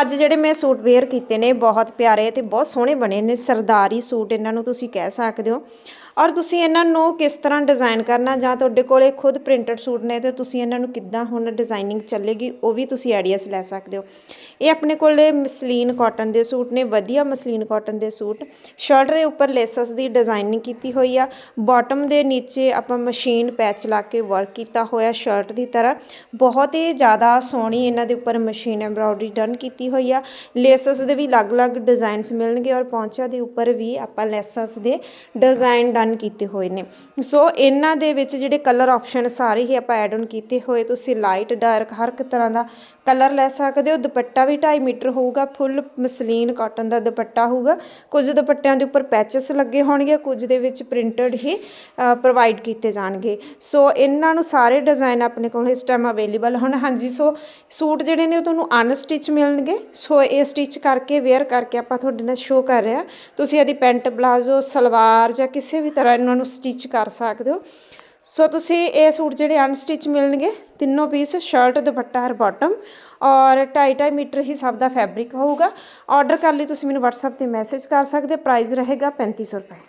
ਅੱਜ ਜਿਹੜੇ ਮੈਂ ਸੂਟ ਵੇਅਰ ਕੀਤੇ ਨੇ, ਬਹੁਤ ਪਿਆਰੇ ਤੇ ਬਹੁਤ ਸੋਹਣੇ ਬਣੇ ਨੇ, ਸਰਦਾਰੀ ਸੂਟ ਇਹਨਾਂ ਨੂੰ ਤੁਸੀਂ ਕਹਿ ਸਕਦੇ ਹੋ। ਔਰ ਤੁਸੀਂ ਇਹਨਾਂ ਨੂੰ ਕਿਸ ਤਰ੍ਹਾਂ ਡਿਜ਼ਾਈਨ ਕਰਨਾ, ਜਾਂ ਤੁਹਾਡੇ ਕੋਲੇ ਖੁਦ ਪ੍ਰਿੰਟਡ ਸੂਟ ਨੇ ਤੇ ਤੁਸੀਂ ਇਹਨਾਂ ਨੂੰ ਕਿੱਦਾਂ ਹੁਣ ਡਿਜ਼ਾਈਨਿੰਗ ਚੱਲੇਗੀ, ਉਹ ਵੀ ਤੁਸੀਂ ਆਈਡੀਆਸ ਲੈ ਸਕਦੇ ਹੋ। ਇਹ ਆਪਣੇ ਕੋਲੇ ਮਸਲੀਨ ਕਾਟਨ ਦੇ ਸੂਟ ਨੇ, ਵਧੀਆ ਮਸਲੀਨ ਕਾਟਨ ਦੇ ਸੂਟ। ਸ਼ਰਟ ਦੇ ਉੱਪਰ ਲੇਸਸ ਦੀ ਡਿਜ਼ਾਈਨਿੰਗ ਕੀਤੀ ਹੋਈ ਆ। ਬਾਟਮ ਦੇ ਨੀਚੇ ਆਪਾਂ ਮਸ਼ੀਨ ਪੈਚ ਲਾ ਕੇ ਵਰਕ ਕੀਤਾ ਹੋਇਆ ਸ਼ਰਟ ਦੀ ਤਰ੍ਹਾਂ। ਬਹੁਤ ਹੀ ਜ਼ਿਆਦਾ ਸੋਹਣੀ ਇਹਨਾਂ ਦੇ ਉੱਪਰ ਮਸ਼ੀਨ ਐਮਬ੍ਰੋਇਡਰੀ ਡਨ ਕੀਤੀ ਹੋਈ ਆ। ਲੇਸਸ ਦੇ ਵੀ ਅਲੱਗ-ਅਲੱਗ ਡਿਜ਼ਾਈਨਸ ਮਿਲਣਗੇ ਔਰ ਪੌਂਚਿਆਂ ਦੇ ਉੱਪਰ ਵੀ ਆਪਾਂ ਲੈਸਸ ਦੇ ਡਿਜ਼ਾਈਨ ਡਨ ਕੀਤੇ ਹੋਏ ਨੇ। ਸੋ ਇਹਨਾਂ ਦੇ ਵਿੱਚ ਜਿਹੜੇ ਕਲਰ ਆਪਸ਼ਨ ਸਾਰੇ ਹੀ ਆਪਾਂ ਐਡ ਆਨ ਕੀਤੇ ਹੋਏ। ਤੁਸੀਂ ਲਾਈਟ ਡਾਰਕ ਹਰ ਇੱਕ ਤਰ੍ਹਾਂ ਦਾ ਕਲਰ ਲੈ ਸਕਦੇ ਹੋ। ਦੁਪੱਟਾ ਵੀ 2.5 ਮੀਟਰ ਹੋਊਗਾ। ਫੁੱਲ ਮਸਲੀਨ ਕਾਟਨ ਦਾ ਦੁਪੱਟਾ ਹੋਊਗਾ। ਕੁਝ ਦੁਪੱਟਿਆਂ ਦੇ ਉੱਪਰ ਪੈਚਸ ਲੱਗੇ ਹੋਣਗੇ। ਕੁਝ ਦੇ ਵਿੱਚ ਪ੍ਰਿੰਟਡ ਹੀ ਪ੍ਰੋਵਾਈਡ ਕੀਤੇ ਜਾਣਗੇ। ਸੋ ਇਹਨਾਂ ਨੂੰ ਸਾਰੇ ਡਿਜ਼ਾਈਨ ਆਪਣੇ ਕੋਲ ਇਸ ਟਾਈਮ ਅਵੇਲੇਬਲ ਹਨ। ਹਾਂਜੀ, ਸੋ ਸੂਟ ਜਿਹੜੇ ਨੇ ਉਹ ਤੁਹਾਨੂੰ ਅਨਸਟਿਚ ਮਿਲਣਗੇ। ਸੋ ਇਹ ਸਟਿਚ ਕਰਕੇ ਵੇਅਰ ਕਰਕੇ ਆਪਾਂ ਤੁਹਾਡੇ ਨਾਲ ਸ਼ੋਅ ਕਰ ਰਹੇ ਹਾਂ। ਤੁਸੀਂ ਇਹਦੀ ਪੈਂਟ ਪਲਾਜ਼ੋ ਸਲਵਾਰ ਜਾਂ ਕਿਸੇ ਵੀ ਤਰ੍ਹਾਂ ਇਹਨਾਂ ਨੂੰ ਸਟਿਚ ਕਰ ਸਕਦੇ ਹੋ। ਸੋ ਤੁਸੀਂ ਇਹ ਸੂਟ ਜਿਹੜੇ ਅਨਸਟਿਚ ਮਿਲਣਗੇ, ਤਿੰਨੋਂ ਪੀਸ ਸ਼ਰਟ ਦੁਪੱਟਾ ਔਰ ਬਾਟਮ ਔਰ 2.5 ਮੀਟਰ ਹੀ ਸਭ ਦਾ ਫੈਬਰਿਕ ਹੋਊਗਾ। ਆਰਡਰ ਕਰ ਲਈ ਤੁਸੀਂ ਮੈਨੂੰ WhatsApp ਤੇ ਮੈਸੇਜ ਕਰ ਸਕਦੇ ਪ੍ਰਾਈਸ ਰਹੇਗਾ 3500 ਰੁਪਏ।